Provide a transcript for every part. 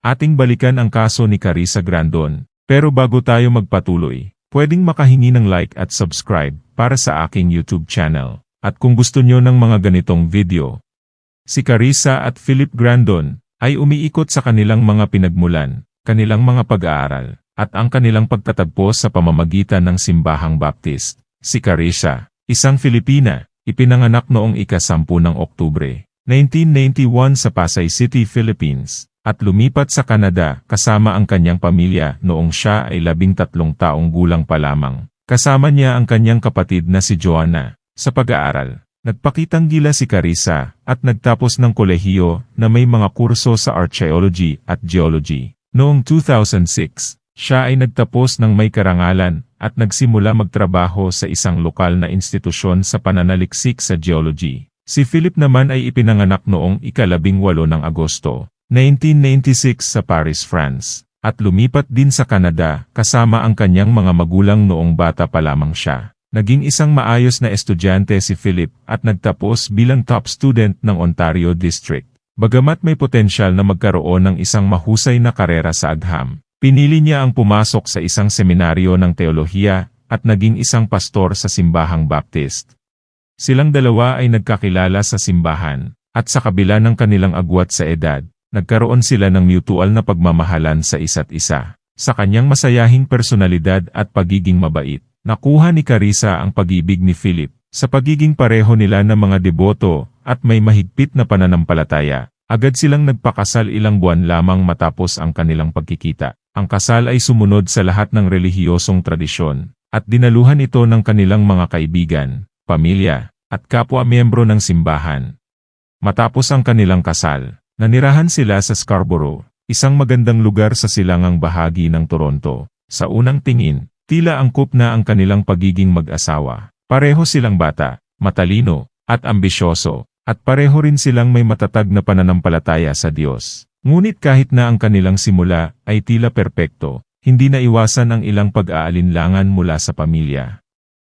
Ating balikan ang kaso ni Carissa Grandon. Pero bago tayo magpatuloy, pwedeng makahingi ng like at subscribe para sa aking YouTube channel. At kung gusto nyo ng mga ganitong video, si Carissa at Philip Grandon ay umiikot sa kanilang mga pinagmulan, kanilang mga pag-aaral, at ang kanilang pagtatagpo sa pamamagitan ng simbahang Baptist. Si Carissa, isang Filipina, ipinanganak noong ika-10 ng Oktubre, 1991 sa Pasay City, Philippines, at lumipat sa Canada kasama ang kanyang pamilya noong siya ay labing tatlong taong gulang pa lamang. Kasama niya ang kanyang kapatid na si Joanna. Sa pag-aaral, nagpakitang gila si Carissa at nagtapos ng kolehiyo na may mga kurso sa archaeology at geology. Noong 2006, siya ay nagtapos ng may karangalan at nagsimula magtrabaho sa isang lokal na institusyon sa pananaliksik sa geology. Si Philip naman ay ipinanganak noong ikalabing walo ng Agosto, 1996 sa Paris, France, at lumipat din sa Canada kasama ang kanyang mga magulang noong bata pa lamang siya. Naging isang maayos na estudyante si Philip at nagtapos bilang top student ng Ontario District. Bagamat may potensyal na magkaroon ng isang mahusay na karera sa agham, pinili niya ang pumasok sa isang seminaryo ng teolohiya at naging isang pastor sa simbahang Baptist. Silang dalawa ay nagkakilala sa simbahan, at sa kabila ng kanilang agwat sa edad, nagkaroon sila ng mutual na pagmamahalan sa isa't isa. Sa kanyang masayahing personalidad at pagiging mabait, nakuha ni Carissa ang pag-ibig ni Philip. Sa pagiging pareho nila ng mga deboto at may mahigpit na pananampalataya, agad silang nagpakasal ilang buwan lamang matapos ang kanilang pagkikita. Ang kasal ay sumunod sa lahat ng relihiyosong tradisyon, at dinaluhan ito ng kanilang mga kaibigan, pamilya, at kapwa-miyembro ng simbahan. Matapos ang kanilang kasal, Nanirahan sila sa Scarborough, isang magandang lugar sa silangang bahagi ng Toronto. Sa unang tingin, tila angkop na ang kanilang pagiging mag-asawa. Pareho silang bata, matalino, at ambisyoso, at pareho rin silang may matatag na pananampalataya sa Diyos. Ngunit kahit na ang kanilang simula ay tila perpekto, hindi na iwasan ang ilang pag-aalinlangan mula sa pamilya.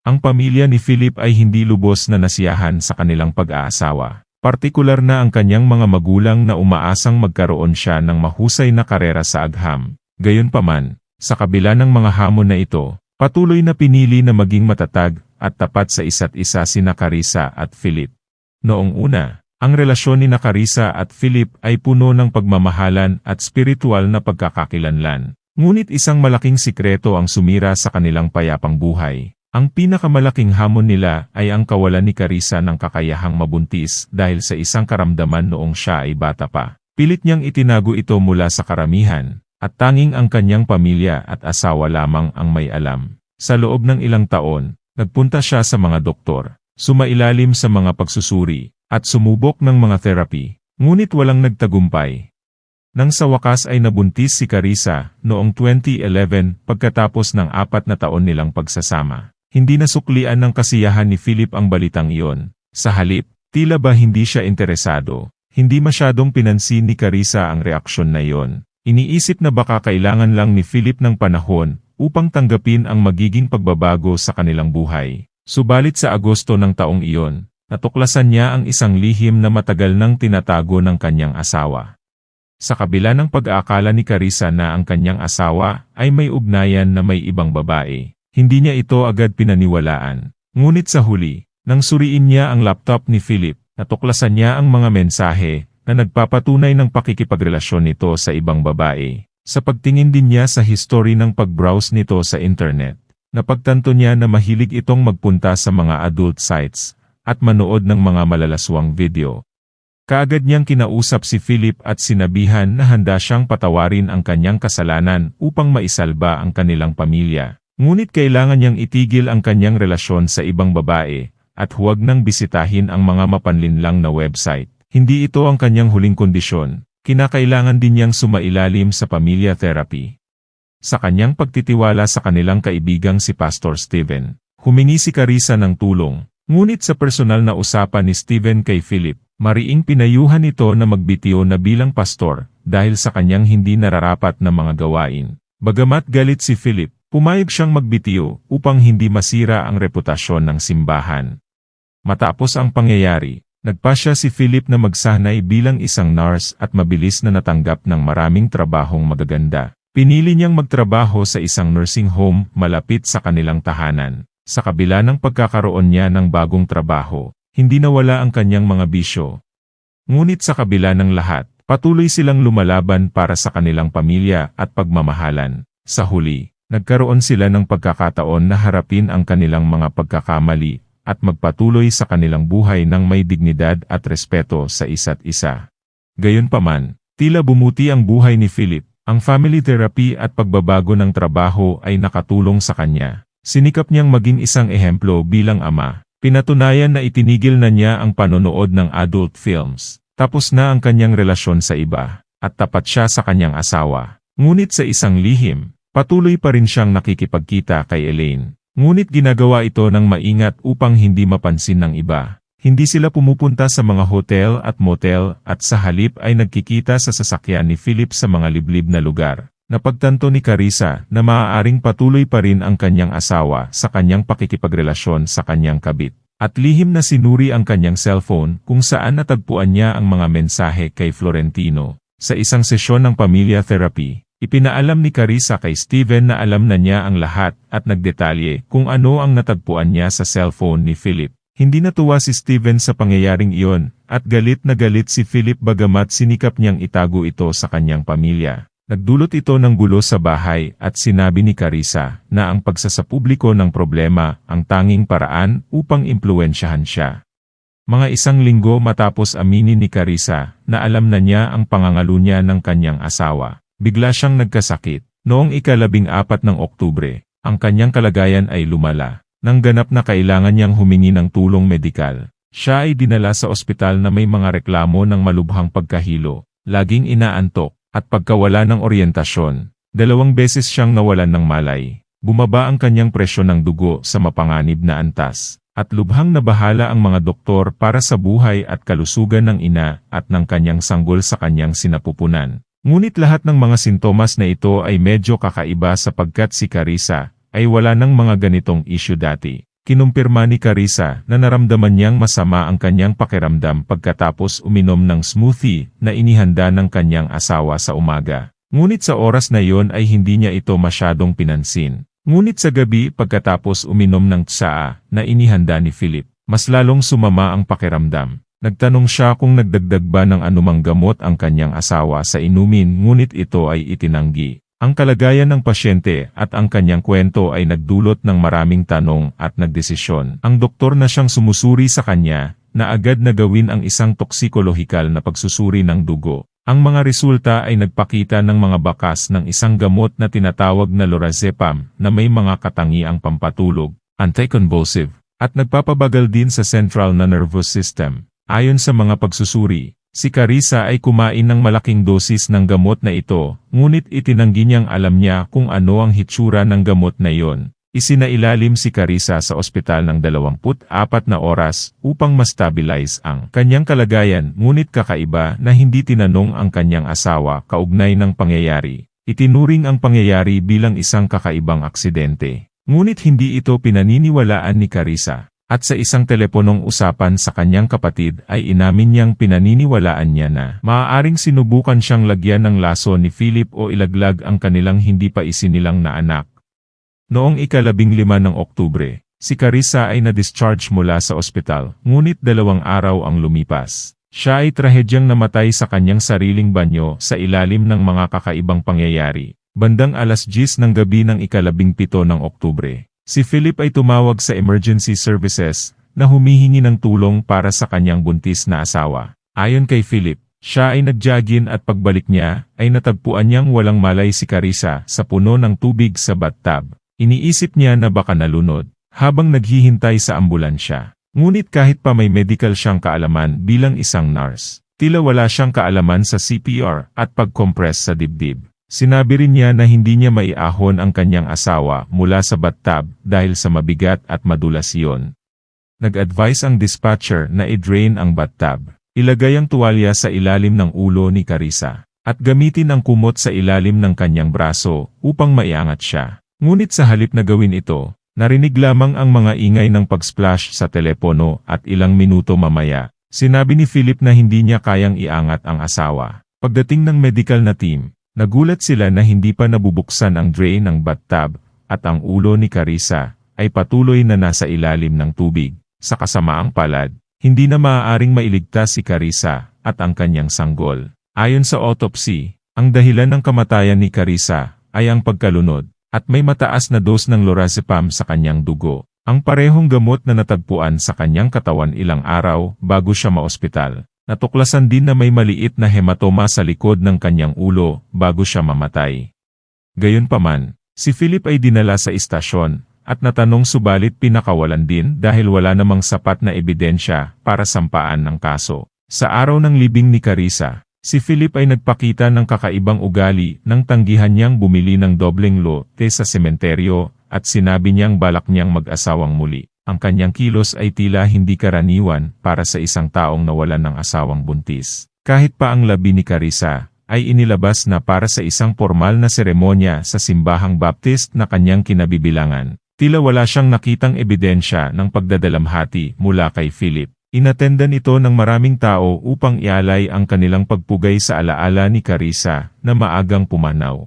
Ang pamilya ni Philip ay hindi lubos na nasiyahan sa kanilang pag-aasawa. Partikular na ang kanyang mga magulang na umaasang magkaroon siya ng mahusay na karera sa agham. Gayunpaman, sa kabila ng mga hamon na ito, patuloy na pinili na maging matatag at tapat sa isa't isa sina Carissa at Philip. Noong una, ang relasyon ni na Carissa at Philip ay puno ng pagmamahalan at spiritual na pagkakakilanlan. Ngunit isang malaking sikreto ang sumira sa kanilang payapang buhay. Ang pinakamalaking hamon nila ay ang kawalan ni Carissa ng kakayahang mabuntis dahil sa isang karamdaman noong siya ay bata pa. Pilit niyang itinago ito mula sa karamihan, at tanging ang kanyang pamilya at asawa lamang ang may alam. Sa loob ng ilang taon, nagpunta siya sa mga doktor, sumailalim sa mga pagsusuri, at sumubok ng mga therapy, ngunit walang nagtagumpay. Nang sa wakas ay nabuntis si Carissa noong 2011 pagkatapos ng apat na taon nilang pagsasama. Hindi nasuklian ng kasiyahan ni Philip ang balitang iyon. Sa halip, tila ba hindi siya interesado. Hindi masyadong pinansin ni Carissa ang reaksyon na iyon. Iniisip na baka kailangan lang ni Philip ng panahon upang tanggapin ang magiging pagbabago sa kanilang buhay. Subalit sa Agosto ng taong iyon, natuklasan niya ang isang lihim na matagal nang tinatago ng kanyang asawa. Sa kabila ng pag-aakala ni Carissa na ang kanyang asawa ay may ugnayan na may ibang babae, hindi niya ito agad pinaniwalaan. Ngunit sa huli, nang suriin niya ang laptop ni Philip, natuklasan niya ang mga mensahe na nagpapatunay ng pakikipagrelasyon nito sa ibang babae. Sa pagtingin din niya sa history ng pag-browse nito sa internet, napagtanto niya na mahilig itong magpunta sa mga adult sites at manood ng mga malalaswang video. Kaagad niyang kinausap si Philip at sinabihan na handa siyang patawarin ang kanyang kasalanan upang maisalba ang kanilang pamilya. Ngunit kailangan niyang itigil ang kanyang relasyon sa ibang babae, at huwag nang bisitahin ang mga mapanlinlang na website. Hindi ito ang kanyang huling kondisyon, kinakailangan din niyang sumailalim sa pamilya therapy. Sa kanyang pagtitiwala sa kanilang kaibigang si Pastor Steven, humingi si Carissa ng tulong, ngunit sa personal na usapan ni Steven kay Philip, mariing pinayuhan ito na magbitiyo na bilang pastor, dahil sa kanyang hindi nararapat na mga gawain. Bagamat galit si Philip, Pumayag siyang magbitiyo upang hindi masira ang reputasyon ng simbahan. Matapos ang pangyayari, Nagpasya si Philip na magsanay bilang isang nurse at mabilis na natanggap ng maraming trabahong magaganda. Pinili niyang magtrabaho sa isang nursing home malapit sa kanilang tahanan. Sa kabila ng pagkakaroon niya ng bagong trabaho, hindi nawala ang kanyang mga bisyo. Ngunit sa kabila ng lahat, patuloy silang lumalaban para sa kanilang pamilya at pagmamahalan. Sa huli, nagkaroon sila ng pagkakataon na harapin ang kanilang mga pagkakamali at magpatuloy sa kanilang buhay ng may dignidad at respeto sa isa't isa. Gayunpaman, tila bumuti ang buhay ni Philip. Ang family therapy at pagbabago ng trabaho ay nakatulong sa kanya. Sinikap niyang maging isang ehemplo bilang ama. Pinatunayan na itinigil na niya ang panonood ng adult films. Tapos na ang kanyang relasyon sa iba, at tapat siya sa kanyang asawa. Ngunit sa isang lihim, patuloy pa rin siyang nakikipagkita kay Elaine. Ngunit ginagawa ito ng maingat upang hindi mapansin ng iba. Hindi sila pumupunta sa mga hotel at motel at sa halip ay nagkikita sa sasakyan ni Philip sa mga liblib na lugar. Napagtanto ni Carissa na maaaring patuloy pa rin ang kanyang asawa sa kanyang pakikipagrelasyon sa kanyang kabit. At lihim na sinuri ang kanyang cellphone kung saan natagpuan niya ang mga mensahe kay Florentino. Sa isang sesyon ng pamilya therapy, ipinaalam ni Carissa kay Steven na alam na niya ang lahat at nagdetalye kung ano ang natagpuan niya sa cellphone ni Philip. Hindi natuwa si Steven sa pangyayaring iyon, at galit na galit si Philip bagamat sinikap niyang itago ito sa kanyang pamilya. Nagdulot ito ng gulo sa bahay at sinabi ni Carissa na ang pagsasapubliko ng problema ang tanging paraan upang impluensyahan siya. Mga isang linggo matapos aminin ni Carissa na alam na niya ang pangangalo niya ng kanyang asawa, bigla siyang nagkasakit. Noong ikalabing apat ng Oktubre, ang kanyang kalagayan ay lumala. Nang ganap na kailangan niyang humingi ng tulong medikal, siya ay dinala sa ospital na may mga reklamo ng malubhang pagkahilo, laging inaantok, at pagkawala ng oryentasyon. Dalawang beses siyang nawalan ng malay. Bumaba ang kanyang presyo ng dugo sa mapanganib na antas, at lubhang nabahala ang mga doktor para sa buhay at kalusugan ng ina at ng kanyang sanggol sa kanyang sinapupunan. Ngunit lahat ng mga sintomas na ito ay medyo kakaiba sapagkat si Carissa ay wala ng mga ganitong issue dati. Kinumpirma ni Carissa na naramdaman niyang masama ang kanyang pakiramdam pagkatapos uminom ng smoothie na inihanda ng kanyang asawa sa umaga. Ngunit sa oras na iyon ay hindi niya ito masyadong pinansin. Ngunit sa gabi pagkatapos uminom ng tsaa na inihanda ni Philip, mas lalong sumama ang pakiramdam. Nagtanong siya kung nagdagdag ba ng anumang gamot ang kanyang asawa sa inumin ngunit ito ay itinanggi. Ang kalagayan ng pasyente at ang kanyang kwento ay nagdulot ng maraming tanong at nagdesisyon. Ang doktor na siyang sumusuri sa kanya, na agad na gawin ang isang toksikolohikal na pagsusuri ng dugo. Ang mga resulta ay nagpakita ng mga bakas ng isang gamot na tinatawag na lorazepam na may mga katangiang pampatulog, anticonvulsive, at nagpapabagal din sa central na nervous system. Ayon sa mga pagsusuri, Si Carissa ay kumain ng malaking dosis ng gamot na ito, ngunit itinanggi niyang alam niya kung ano ang hitsura ng gamot na iyon. Isinailalim si Carissa sa ospital ng 24 na oras upang ma-stabilize ang kanyang kalagayan ngunit kakaiba na hindi tinanong ang kanyang asawa kaugnay ng pangyayari. Itinuring ang pangyayari bilang isang kakaibang aksidente. Ngunit hindi ito pinaniniwalaan ni Carissa. At sa isang teleponong usapan sa kanyang kapatid ay inamin niyang pinaniniwalaan niya na maaaring sinubukan siyang lagyan ng laso ni Philip o ilaglag ang kanilang hindi pa isinilang na anak. Noong ikalabing lima ng Oktubre, si Carissa ay na-discharge mula sa ospital, ngunit dalawang araw ang lumipas. Siya ay trahedyang namatay sa kanyang sariling banyo sa ilalim ng mga kakaibang pangyayari. Bandang alas 10 ng gabi ng ikalabing pito ng Oktubre, Si Philip ay tumawag sa emergency services na humihingi ng tulong para sa kanyang buntis na asawa. Ayon kay Philip, siya ay nagjagin at pagbalik niya ay natagpuan niyang walang malay si Carissa sa puno ng tubig sa bathtub. Iniisip niya na baka nalunod habang naghihintay sa ambulansya. Ngunit kahit pa may medical siyang kaalaman bilang isang nurse, tila wala siyang kaalaman sa CPR at pag-compress sa dibdib. Sinabi rin niya na hindi niya maiahon ang kanyang asawa mula sa bathtub dahil sa mabigat at madulas iyon. Nag-advise ang dispatcher na i-drain ang bathtub. Ilagay ang tuwalya sa ilalim ng ulo ni Carissa at gamitin ang kumot sa ilalim ng kanyang braso upang maiangat siya. Ngunit sa halip na gawin ito, narinig lamang ang mga ingay ng pag-splash sa telepono at ilang minuto mamaya, Sinabi ni Philip na hindi niya kayang iangat ang asawa. Pagdating ng medical na team, nagulat sila na hindi pa nabubuksan ang drain ng bathtub at ang ulo ni Carissa ay patuloy na nasa ilalim ng tubig. Sa kasamaang palad, hindi na maaaring mailigtas si Carissa at ang kanyang sanggol. Ayon sa autopsy, ang dahilan ng kamatayan ni Carissa ay ang pagkalunod at may mataas na dose ng lorazepam sa kanyang dugo. Ang parehong gamot na natagpuan sa kanyang katawan ilang araw bago siya maospital. Natuklasan din na may maliit na hematoma sa likod ng kanyang ulo bago siya mamatay. Gayunpaman, si Philip ay dinala sa istasyon at natanong subalit pinakawalan din dahil wala namang sapat na ebidensya para sampaan ng kaso. Sa araw ng libing ni Carissa, si Philip ay nagpakita ng kakaibang ugali nang tanggihan niyang bumili ng dobleng lote sa sementeryo at sinabi niyang balak niyang mag-asawang muli. Ang kanyang kilos ay tila hindi karaniwan para sa isang taong nawalan ng asawang buntis. Kahit pa ang labi ni Carissa, ay inilabas na para sa isang formal na seremonya sa simbahang Baptist na kanyang kinabibilangan. Tila wala siyang nakitang ebidensya ng pagdadalamhati mula kay Philip. Inatendan ito ng maraming tao upang ialay ang kanilang pagpugay sa alaala ni Carissa na maagang pumanaw.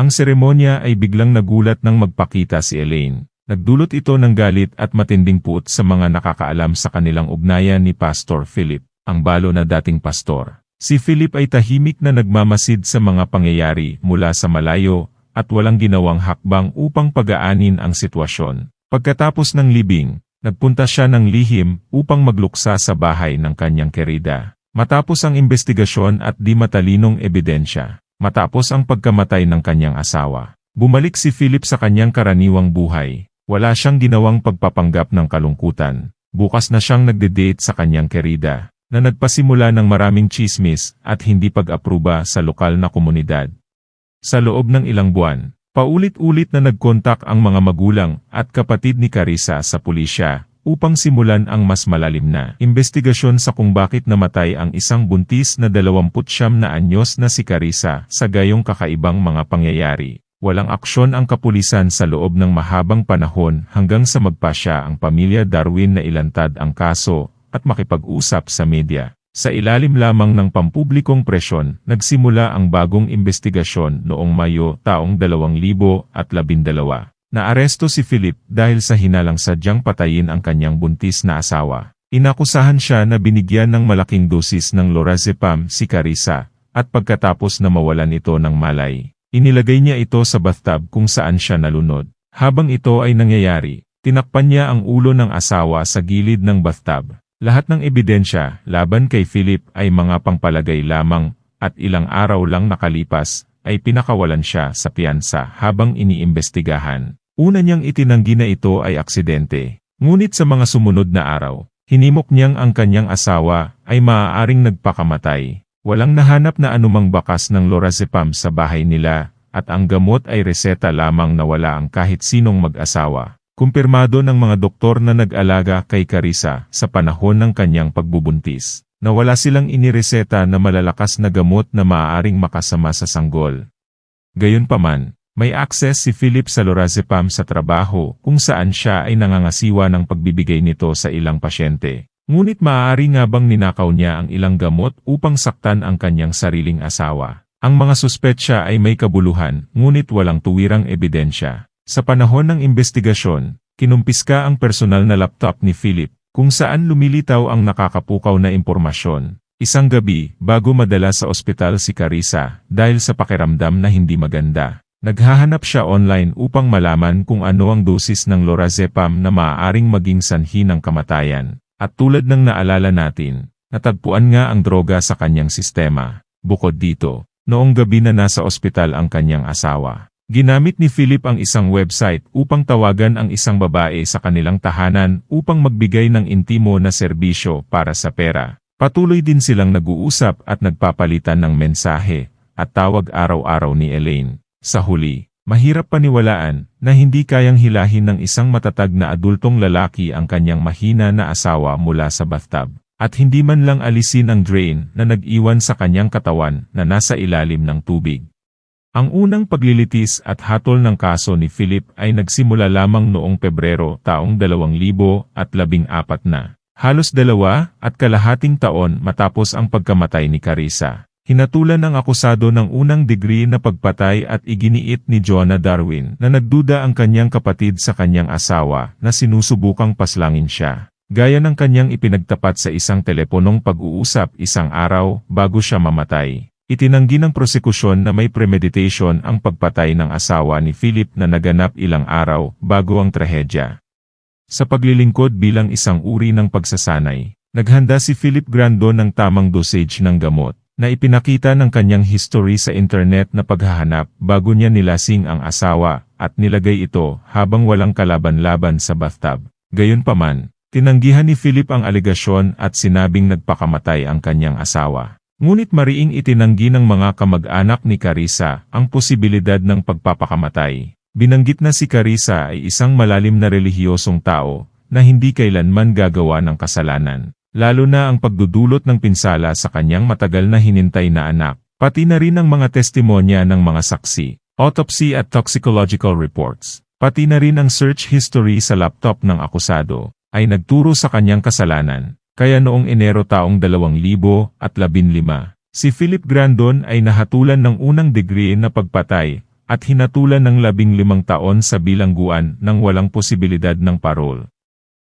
Ang seremonya ay biglang nagulat nang magpakita si Elaine. Nagdulot ito ng galit at matinding puot sa mga nakakaalam sa kanilang ugnayan ni Pastor Philip, ang balo na dating pastor. Si Philip ay tahimik na nagmamasid sa mga pangyayari mula sa malayo at walang ginawang hakbang upang pagaanin ang sitwasyon. Pagkatapos ng libing, nagpunta siya ng lihim upang magluksa sa bahay ng kanyang kerida. Matapos ang investigasyon at di matalinong ebidensya, Matapos ang pagkamatay ng kanyang asawa, bumalik si Philip sa kanyang karaniwang buhay. Wala siyang ginawang pagpapanggap ng kalungkutan. Bukas na siyang nagde-date sa kanyang kerida, na nagpasimula ng maraming chismis at hindi pag-apruba sa lokal na komunidad. Sa loob ng ilang buwan, paulit-ulit na nagkontak ang mga magulang at kapatid ni Carissa sa pulisya upang simulan ang mas malalim na investigasyon sa kung bakit namatay ang isang buntis na 29 na anyos na si Carissa sa gayong kakaibang mga pangyayari. Walang aksyon ang kapulisan sa loob ng mahabang panahon hanggang sa magpasya ang pamilya Darwin na ilantad ang kaso at makipag-usap sa media. Sa ilalim lamang ng pampublikong presyon, nagsimula ang bagong investigasyon noong Mayo taong 2012. Naaresto si Philip dahil sa hinalang sadyang patayin ang kanyang buntis na asawa. Inakusahan siya na binigyan ng malaking dosis ng lorazepam si Carissa, at pagkatapos na mawalan ito ng malay, inilagay niya ito sa bathtub kung saan siya nalunod. Habang ito ay nangyayari, tinakpan niya ang ulo ng asawa sa gilid ng bathtub. Lahat ng ebidensya laban kay Philip ay mga pangpalagay lamang, at ilang araw lang nakalipas, ay pinakawalan siya sa piyansa habang iniimbestigahan. Una niyang itinanggi na ito ay aksidente. Ngunit sa mga sumunod na araw, hinimok niyang ang kanyang asawa ay maaaring nagpakamatay. Walang nahanap na anumang bakas ng lorazepam sa bahay nila, at ang gamot ay reseta lamang na wala ang kahit sinong mag-asawa. Kumpirmado ng mga doktor na nag-alaga kay Carissa sa panahon ng kanyang pagbubuntis na wala silang inireseta na malalakas na gamot na maaaring makasama sa sanggol. Gayunpaman, may access si Philip sa lorazepam sa trabaho kung saan siya ay nangangasiwa ng pagbibigay nito sa ilang pasyente. Ngunit maaari nga bang ninakaw niya ang ilang gamot upang saktan ang kanyang sariling asawa? Ang mga suspetsya ay may kabuluhan, ngunit walang tuwirang ebidensya. Sa panahon ng investigasyon, kinumpiska ang personal na laptop ni Philip kung saan lumilitaw ang nakakapukaw na impormasyon. Isang gabi, bago madala sa ospital si Carissa, dahil sa pakiramdam na hindi maganda, naghahanap siya online upang malaman kung ano ang dosis ng lorazepam na maaaring maging sanhi ng kamatayan. At tulad ng naalala natin, natagpuan nga ang droga sa kanyang sistema. Bukod dito, noong gabi na nasa ospital ang kanyang asawa, Ginamit ni Philip ang isang website upang tawagan ang isang babae sa kanilang tahanan upang magbigay ng intimo na serbisyo para sa pera. Patuloy din silang nag-uusap at nagpapalitan ng mensahe at tawag araw-araw ni Elaine. Sa huli, mahirap paniwalaan na hindi kayang hilahin ng isang matatag na adultong lalaki ang kanyang mahina na asawa mula sa bathtub at hindi man lang alisin ang drain na nag-iwan sa kanyang katawan na nasa ilalim ng tubig. Ang unang paglilitis at hatol ng kaso ni Philip ay nagsimula lamang noong Pebrero taong 2014 na. Halos dalawa at kalahating taon matapos ang pagkamatay ni Carissa. Hinatulan ng akusado ng unang degree na pagpatay at iginiit ni Jonah Darwin na nagduda ang kanyang kapatid sa kanyang asawa na sinusubukang paslangin siya. Gaya ng kanyang ipinagtapat sa isang teleponong pag-uusap isang araw bago siya mamatay. Itinanggi ng prosekusyon na may premeditation ang pagpatay ng asawa ni Philip na naganap ilang araw bago ang trahedya. Sa paglilingkod bilang isang uri ng pagsasanay, naghanda si Philip Grandon ng tamang dosage ng gamot na ipinakita ng kanyang history sa internet na paghahanap bago niya nilasing ang asawa at nilagay ito habang walang kalaban-laban sa bathtub. Gayunpaman, tinanggihan ni Philip ang alegasyon at sinabing nagpakamatay ang kanyang asawa. Ngunit mariing itinanggi ng mga kamag-anak ni Carissa ang posibilidad ng pagpapakamatay. Binanggit na si Carissa ay isang malalim na relihiyosong tao na hindi kailanman gagawa ng kasalanan lalo na ang pagdudulot ng pinsala sa kanyang matagal na hinintay na anak, pati na rin ang mga testimonya ng mga saksi, autopsy at toxicological reports, pati na rin ang search history sa laptop ng akusado, ay nagturo sa kanyang kasalanan. Kaya noong Enero taong 2015, si Philip Grandon ay nahatulan ng unang degree na pagpatay at hinatulan ng 15 taon sa bilangguan ng walang posibilidad ng parol.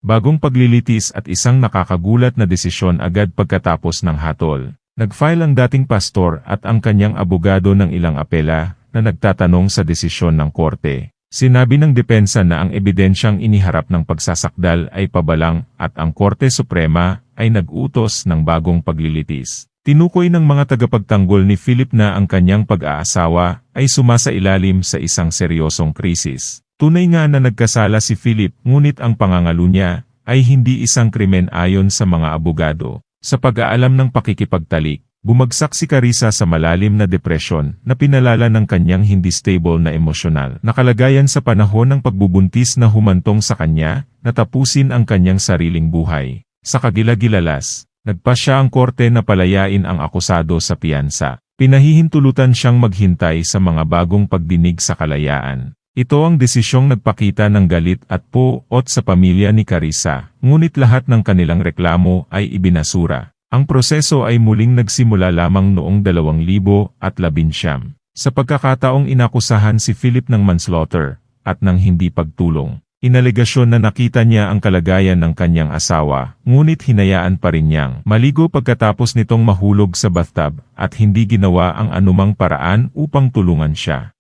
Bagong paglilitis at isang nakakagulat na desisyon agad pagkatapos ng hatol. Nag-file ang dating pastor at ang kanyang abogado ng ilang apela na nagtatanong sa desisyon ng korte. Sinabi ng depensa na ang ebidensyang iniharap ng pagsasakdal ay pabalang at ang Korte Suprema ay nag-utos ng bagong paglilitis. Tinukoy ng mga tagapagtanggol ni Philip na ang kanyang pag-aasawa ay sumasa ilalim sa isang seryosong krisis. Tunay nga na nagkasala si Philip ngunit ang pangangalo niya ay hindi isang krimen ayon sa mga abogado. Sa pag-aalam ng pakikipagtalik, bumagsak si Carissa sa malalim na depresyon na pinalala ng kanyang hindi stable na emosyonal na kalagayan sa panahon ng pagbubuntis na humantong sa kanya na tapusin ang kanyang sariling buhay. Sa kagilagilalas, nagpa siya ang korte na palayain ang akusado sa piyansa. Pinahihintulutan siyang maghintay sa mga bagong pagdinig sa kalayaan. Ito ang desisyong nagpakita ng galit at po-ot sa pamilya ni Carissa, ngunit lahat ng kanilang reklamo ay ibinasura. Ang proseso ay muling nagsimula lamang noong 2011. Sa pagkakataong inakusahan si Philip ng manslaughter at ng hindi pagtulong, inalegasyon na nakita niya ang kalagayan ng kanyang asawa, ngunit hinayaan pa rin niyang maligo pagkatapos nitong mahulog sa bathtub at hindi ginawa ang anumang paraan upang tulungan siya.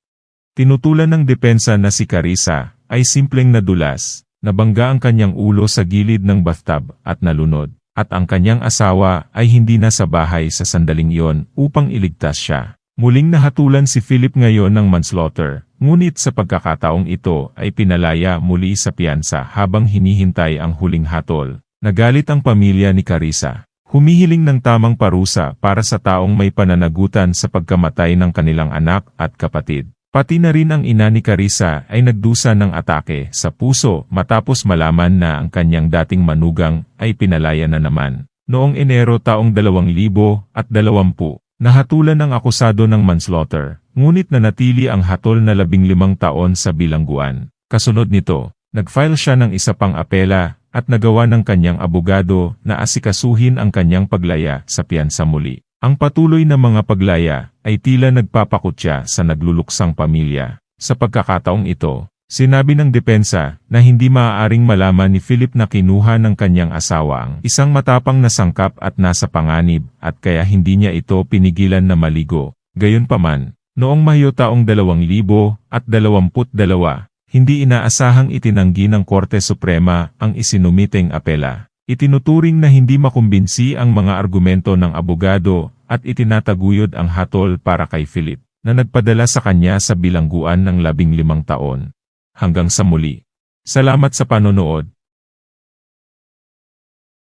Tinutulan ng depensa na si Carissa ay simpleng nadulas, nabangga ang kanyang ulo sa gilid ng bathtub at nalunod, at ang kanyang asawa ay hindi na sa bahay sa sandaling iyon upang iligtas siya. Muling nahatulan si Philip ngayon ng manslaughter, ngunit sa pagkakataong ito ay pinalaya muli sa piyansa habang hinihintay ang huling hatol. Nagalit ang pamilya ni Carissa. Humihiling ng tamang parusa para sa taong may pananagutan sa pagkamatay ng kanilang anak at kapatid. Pati na rin ang ina ni Carissa ay nagdusa ng atake sa puso matapos malaman na ang kanyang dating manugang ay pinalaya na naman. Noong Enero taong 2020, nahatulan ng akusado ng manslaughter, ngunit nanatili ang hatol na 15 taon sa bilangguan. Kasunod nito, nagfile siya ng isa pang apela at nagawa ng kanyang abogado na asikasuhin ang kanyang paglaya sa piyansa muli. Ang patuloy na mga paglaya ay tila nagpapakutya sa nagluluksang pamilya. Sa pagkakataong ito, sinabi ng depensa na hindi maaaring malaman ni Philip na kinuha ng kanyang asawa ang isang matapang na sangkap at nasa panganib at kaya hindi niya ito pinigilan na maligo. Gayunpaman, noong Mayo taong 2022, hindi inaasahang itinanggi ng Korte Suprema ang isinumiteng apela. Itinuturing na hindi makumbinsi ang mga argumento ng abogado at itinataguyod ang hatol para kay Philip, na nagpadala sa kanya sa bilangguan ng labing limang taon. Hanggang sa muli. Salamat sa panonood.